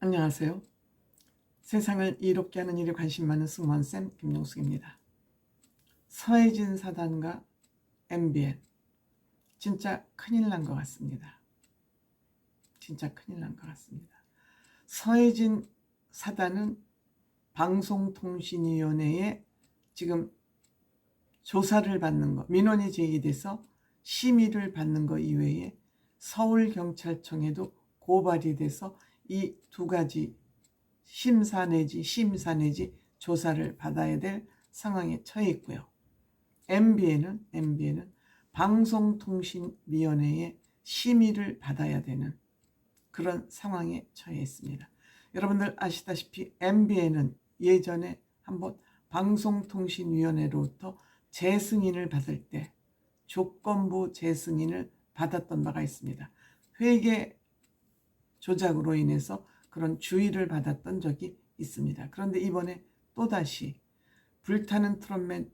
안녕하세요. 세상을 이롭게 하는 일에 관심 많은 승무원쌤 김용숙입니다. 서해진 사단과 MBN 진짜 큰일 난 것 같습니다. 진짜 큰일 난 것 같습니다. 서해진 사단은 방송통신위원회에 지금 조사를 받는 거, 민원이 제기돼서 심의를 받는 거 이외에 서울경찰청에도 고발이 돼서 이 두 가지 심사 내지 심사 내지 조사를 받아야 될 상황에 처해 있고요. MBN은 MBN은 방송통신위원회에 심의를 받아야 되는 그런 상황에 처해 있습니다. 여러분들 아시다시피 MBN은 예전에 한번 방송통신위원회로부터 재승인을 받을 때 조건부 재승인을 받았던 바가 있습니다. 회계 조작으로 인해서 그런 주의를 받았던 적이 있습니다. 그런데 이번에 또다시 불타는 트롯맨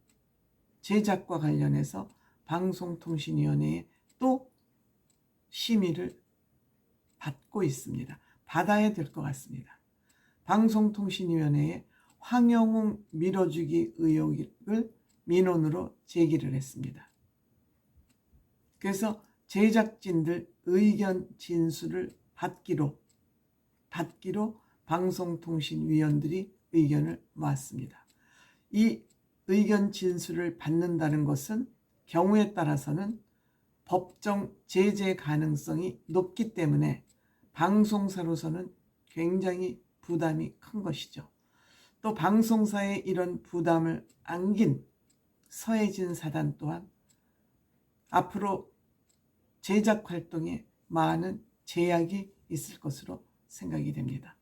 제작과 관련해서 방송통신위원회에 또 심의를 받고 있습니다. 받아야 될 것 같습니다. 방송통신위원회에 황영웅 밀어주기 의혹을 민원으로 제기를 했습니다. 그래서 제작진들 의견 진술을 받기로 받기로 방송통신위원들이 의견을 모았습니다. 이 의견 진술을 받는다는 것은 경우에 따라서는 법정 제재 가능성이 높기 때문에 방송사로서는 굉장히 부담이 큰 것이죠. 또 방송사에 이런 부담을 안긴 서해진 사단 또한 앞으로 제작 활동에 많은 제약이 있을 것으로 생각이 됩니다.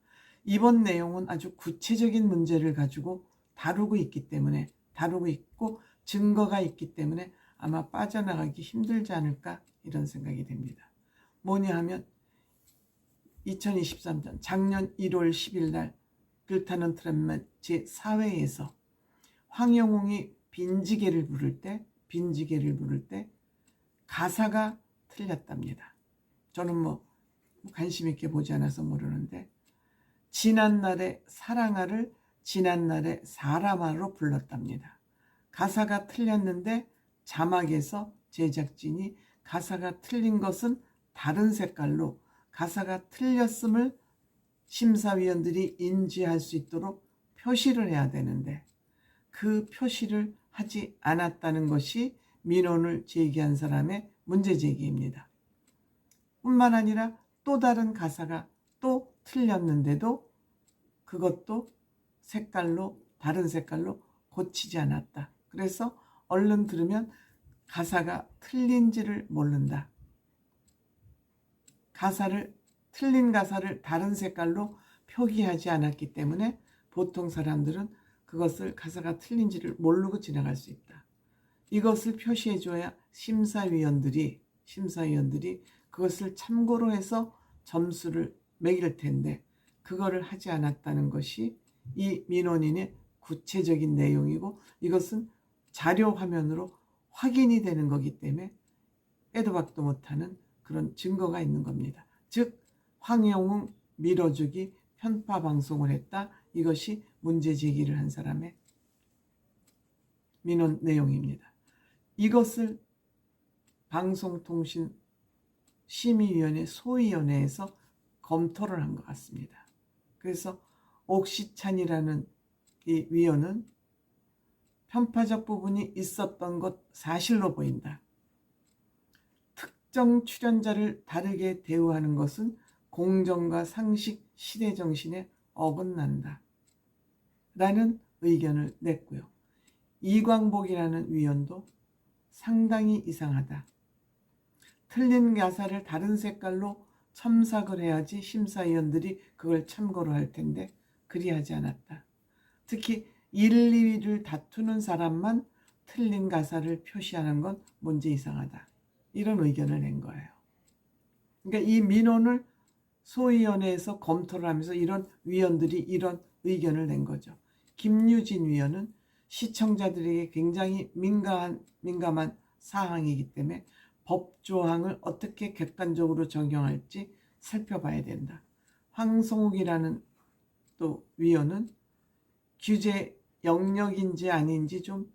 이번 내용은 아주 구체적인 문제를 가지고 다루고 있기 때문에 다루고 있고 증거가 있기 때문에 아마 빠져나가기 힘들지 않을까 이런 생각이 됩니다. 뭐냐 하면 2023년 작년 1월 10일 날 불타는 트램맨 제4회에서 황영웅이 빈지개를 부를 때 빈지개를 부를 때 가사가 틀렸답니다. 저는 뭐 관심 있게 보지 않아서 모르는데 지난날의 사랑아를 지난날의 사람아로 불렀답니다. 가사가 틀렸는데 자막에서 제작진이 가사가 틀린 것은 다른 색깔로 가사가 틀렸음을 심사위원들이 인지할 수 있도록 표시를 해야 되는데 그 표시를 하지 않았다는 것이 민원을 제기한 사람의 문제 제기입니다. 뿐만 아니라 또 다른 가사가 또 틀렸는데도 그것도 색깔로 다른 색깔로 고치지 않았다. 그래서 얼른 들으면 가사가 틀린지를 모른다. 가사를 틀린 가사를 다른 색깔로 표기하지 않았기 때문에 보통 사람들은 그것을 가사가 틀린지를 모르고 지나갈 수 있다. 이것을 표시해 줘야 심사위원들이 심사위원들이 그것을 참고로 해서 점수를 매길 텐데 그거를 하지 않았다는 것이 이 민원인의 구체적인 내용이고 이것은 자료 화면으로 확인이 되는 거기 때문에 애도 박도 못하는 그런 증거가 있는 겁니다. 즉 황영웅 밀어주기 편파 방송을 했다. 이것이 문제 제기를 한 사람의 민원 내용입니다. 이것을 방송통신 심의위원회 소위원회에서 검토를 한 것 같습니다. 그래서 옥시찬이라는 이 위원은 편파적 부분이 있었던 것 사실로 보인다. 특정 출연자를 다르게 대우하는 것은 공정과 상식 시대 정신에 어긋난다. 라는 의견을 냈고요. 이광복이라는 위원도 상당히 이상하다. 틀린 가사를 다른 색깔로 첨삭을 해야지 심사위원들이 그걸 참고로 할 텐데 그리하지 않았다. 특히 1, 2위를 다투는 사람만 틀린 가사를 표시하는 건 문제 이상하다. 이런 의견을 낸 거예요. 그러니까 이 민원을 소위원회에서 검토를 하면서 이런 위원들이 이런 의견을 낸 거죠. 김유진 위원은 시청자들에게 굉장히 민감한, 민감한 사항이기 때문에 법 조항을 어떻게 객관적으로 적용할지 살펴봐야 된다. 황성욱이라는 또 위원은 규제 영역인지 아닌지 좀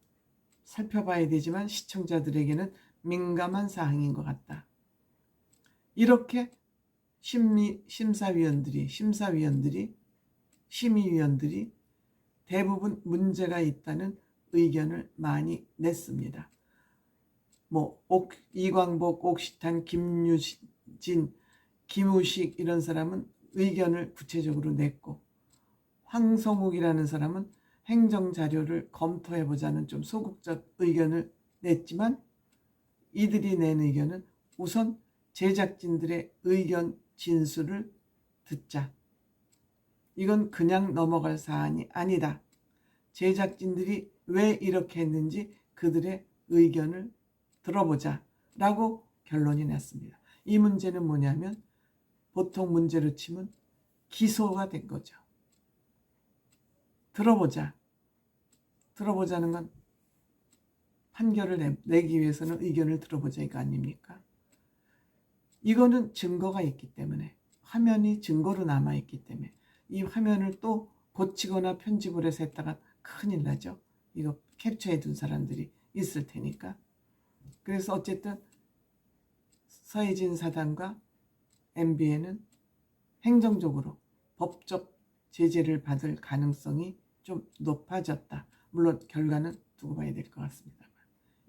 살펴봐야 되지만 시청자들에게는 민감한 사항인 것 같다. 이렇게 심리 심사위원들이 심사위원들이 심의위원들이 대부분 문제가 있다는 의견을 많이 냈습니다. 뭐 옥, 이광복, 옥시탄, 김유진, 김우식 이런 사람은 의견을 구체적으로 냈고 황성욱이라는 사람은 행정 자료를 검토해 보자는 좀 소극적 의견을 냈지만 이들이 낸 의견은 우선 제작진들의 의견 진술을 듣자. 이건 그냥 넘어갈 사안이 아니다. 제작진들이 왜 이렇게 했는지 그들의 의견을 들어보자. 라고 결론이 났습니다. 이 문제는 뭐냐면 보통 문제로 치면 기소가 된 거죠. 들어보자. 들어보자는 건 판결을 내, 내기 위해서는 의견을 들어보자 이거 아닙니까? 이거는 증거가 있기 때문에 화면이 증거로 남아 있기 때문에 이 화면을 또 고치거나 편집을 해서 했다가 큰일 나죠. 이거 캡처해 둔 사람들이 있을 테니까. 그래서 어쨌든 서해진 사단과 MBN은 행정적으로 법적 제재를 받을 가능성이 좀 높아졌다. 물론 결과는 두고 봐야 될 것 같습니다만.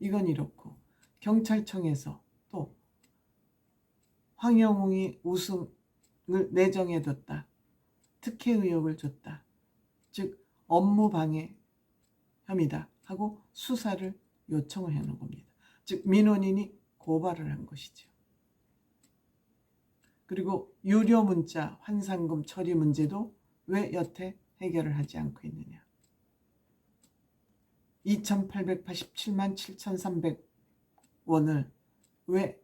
이건 이렇고 경찰청에서 또 황영웅이 우승을 내정해뒀다. 특혜 의혹을 줬다. 즉 업무 방해 혐의다 하고 수사를 요청을 해놓은 겁니다. 즉 민원인이 고발을 한 것이죠. 그리고 유료 문자 환상금 처리 문제도 왜 여태 해결을 하지 않고 있느냐. 2,887만 7,300원을 왜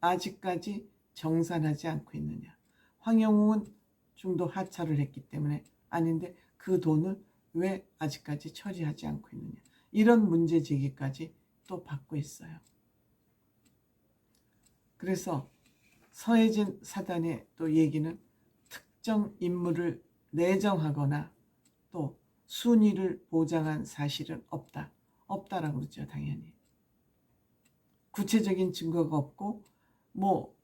아직까지 정산하지 않고 있느냐. 황영웅은 중도 하차를 했기 때문에 아닌데 그 돈을 왜 아직까지 처리하지 않고 있느냐. 이런 문제 제기까지 또 받고 있어요. 그래서 서해진 사단의 또 얘기는 특정 인물을 내정하거나 또 순위를 보장한 사실은 없다. 없다라고 그러죠, 당연히. 구체적인 증거가 없고 뭐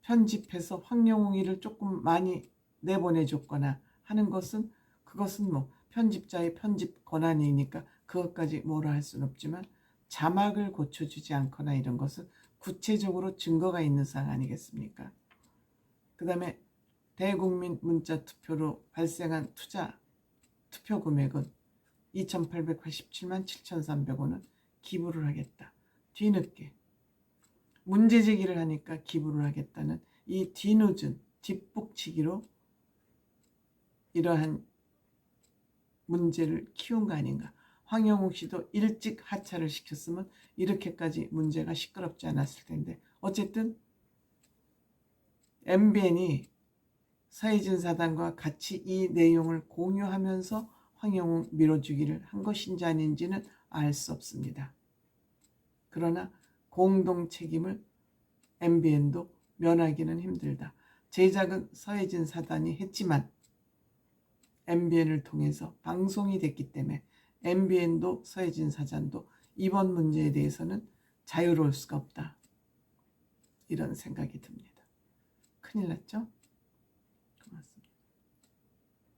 편집해서 황영웅이를 조금 많이 내보내줬거나 하는 것은 그것은 뭐 편집자의 편집 권한이니까 그것까지 뭐라 할 수는 없지만 자막을 고쳐주지 않거나 이런 것은 구체적으로 증거가 있는 사항 아니겠습니까? 그 다음에 대국민 문자 투표로 발생한 투자 투표 금액은 2,887만 7,300원은 기부를 하겠다. 뒤늦게 문제 제기를 하니까 기부를 하겠다는 이 뒤늦은 뒷북치기로 이러한 문제를 키운 거 아닌가. 황영욱 씨도 일찍 하차를 시켰으면 이렇게까지 문제가 시끄럽지 않았을 텐데 어쨌든 MBN이 서해진 사단과 같이 이 내용을 공유하면서 황영욱 밀어주기를 한 것인지 아닌지는 알 수 없습니다. 그러나 공동 책임을 MBN도 면하기는 힘들다. 제작은 서해진 사단이 했지만 MBN을 통해서 방송이 됐기 때문에 MBN도 서해진 사단도 이번 문제에 대해서는 자유로울 수가 없다. 이런 생각이 듭니다. 큰일 났죠?